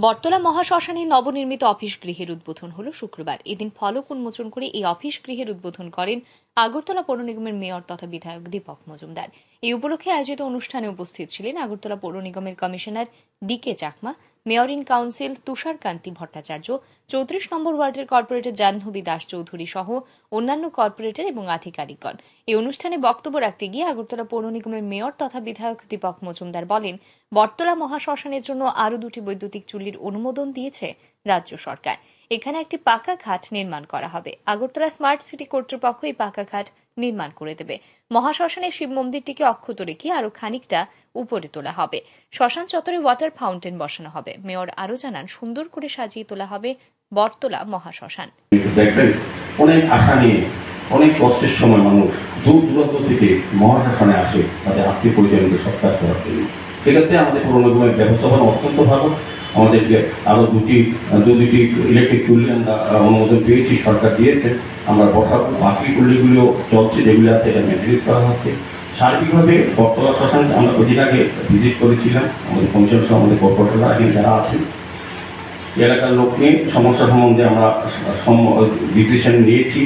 বটতলা মহাশ্মশানে নবনির্মিত অফিস গৃহের উদ্বোধন হলো শুক্রবার। এদিন ফলক উন্মোচন করে এই অফিস গৃহের উদ্বোধন করেন আগরতলা পৌর নিগমের মেয়র তথা বিধায়ক দীপক মজুমদার। এই উপলক্ষে আয়োজিত অনুষ্ঠানে উপস্থিত ছিলেন আগরতলা পৌর নিগমের commissioner D K Chakma mayor in council Tusharkanti Bhattacharya, চৌত্রিশ নম্বর ওয়ার্ডের কর্পোরেটর জাহ্নবী দাস চৌধুরী সহ অন্যান্য কর্পোরেটর এবং আধিকারিকগণ। এই অনুষ্ঠানে বক্তব্য রাখতে গিয়ে আগরতলা পৌর নিগমের মেয়র তথা বিধায়ক দীপক মজুমদার বলেন, বটতলা মহাশ্মশানের জন্য আরও দুটি বৈদ্যুতিক চুল্লির অনুমোদন দিয়েছে রাজ্য সরকার। এখানে একটি পাকা ঘাট নির্মাণ করা হবে। আগরতলা স্মার্ট সিটি কর্তৃপক্ষ এই পাকা ঘাট নির্মাণ করে দেবে। মহাশ্মশানের শিব মন্দিরটিকে অক্ষত রেখে আরও খানিকটা উপরে তোলা হবে। শ্মশান চত্বরে ওয়াটার ফাউন্টেন বসানো হবে। মেয়র আরও জানান, সুন্দর করে সাজিয়ে তোলা হবে বটতলা মহাশ্মশান। অনেক আশা নিয়ে, অনেক কষ্টের সময় মানুষ দূর দূরান্ত থেকে মহাশাসনে আসে। তাদের আত্মীয় পরিজনকে সৎকার করার জন্য। সেক্ষেত্রে আমাদের পুরনো ব্যবস্থাপনা অত্যন্ত ভালো। আমাদেরকে আরও দুটি, দু দুটি ইলেকট্রিক চুল্লি আমরা অনুমোদন পেয়েছি, সরকার দিয়েছে। আমরা বসাবো বাকি চুল্লিগুলো চলছে, যেগুলো আছে এটা মেনটেন্স করা হচ্ছে। সার্বিকভাবে বর্তমান শ্মশান আমরা আগে ভিজিট করেছিলাম, আমাদের কমিশন সহ আমাদের কর্পোরেটররা এখানে যারা আছেন। এলাকার লোক নিয়ে সমস্যা সম্বন্ধে আমরা ডিসিশন নিয়েছি।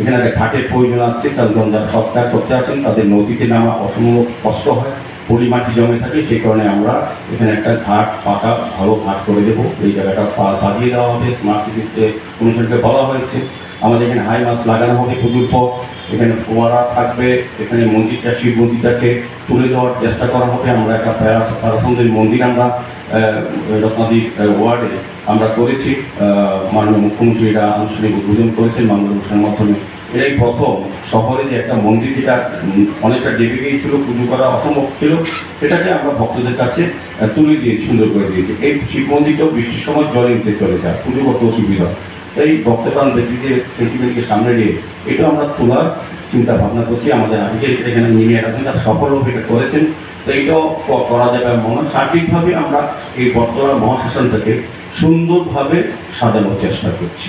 এখানে একটা ঘাটের প্রয়োজন আছে কারণ যারা সৎকার করতে আছেন তাদের নদীতে নামা অসম্ভব কষ্ট হয়। পলি মাটি জমে থাকে সেই কারণে আমরা এখানে একটা ঘাট পাকা, ভালো ঘাট করে দেবো। এই জায়গাটা বাঁধিয়ে দেওয়া হবে স্মার্ট সিটিতে কমিশনকে বলা হয়েছে। আমাদের এখানে হাই মাছ লাগানো হবে পুজোর পর। এখানে ফোয়ারা থাকবে, এখানে মন্দিরটা, শিব মন্দিরটাকে তুলে দেওয়ার চেষ্টা করা হবে। আমরা একটা প্যারা- প্যারাসুন্দরী মন্দির আমরা রত্নাদি ওয়ার্ডে আমরা করেছি। মাননীয় মুখ্যমন্ত্রী এটা আনুষ্ঠানিক উদ্বোধন করেছেন বাংলা অনুষ্ঠানের মাধ্যমে। এটাই প্রথম। শহরে যে একটা মন্দির যেটা অনেকটা ডেবে গিয়েছিল পুজো করা অসম্ভব ছিল, সেটাকে আমরা ভক্তদের কাছে তুলে দিয়ে, সুন্দর করে দিয়েছি। এই শিব মন্দিরটাও বৃষ্টির সময় জলে নিচে চলে যায়, পুজো করতে অসুবিধা এই ভক্তপ্রাণ ব্যক্তিদের সেন্টিমেন্টকে সামনে নিয়ে এটা আমরা তোলার চিন্তা ভাবনা করছি। আমাদের আজকে এখানে নিয়ে রাখেন, তারা সফলভাবে এটা করেছেন। তো এইটাও করা যাবে মনে সার্বিকভাবে আমরা এই বর্তমান মহাশাসনটাকে সুন্দরভাবে সাজানোর চেষ্টা করছি।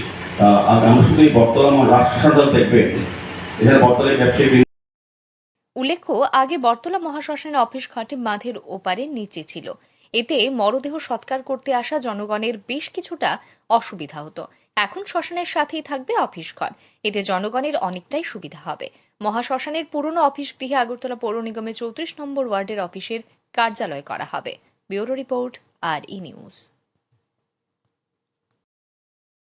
উল্লেখ্য, আগে বর্তলা মহাশ্মশানের অফিস ঘাটে বাঁধের ওপারে নিচে ছিল। এতে মরদেহ সৎকার করতে আসা জনগণের বেশ কিছুটা অসুবিধা হতো। এখন শ্মশানের সাথেই থাকবে অফিস ঘর। এতে জনগণের অনেকটাই সুবিধা হবে। মহাশ্মশানের পুরনো অফিস গৃহে আগরতলা পৌর নিগমের চৌত্রিশ নম্বর ওয়ার্ডের অফিসের কার্যালয় করা হবে। ব্যুরো রিপোর্ট, আর ই নিউজ।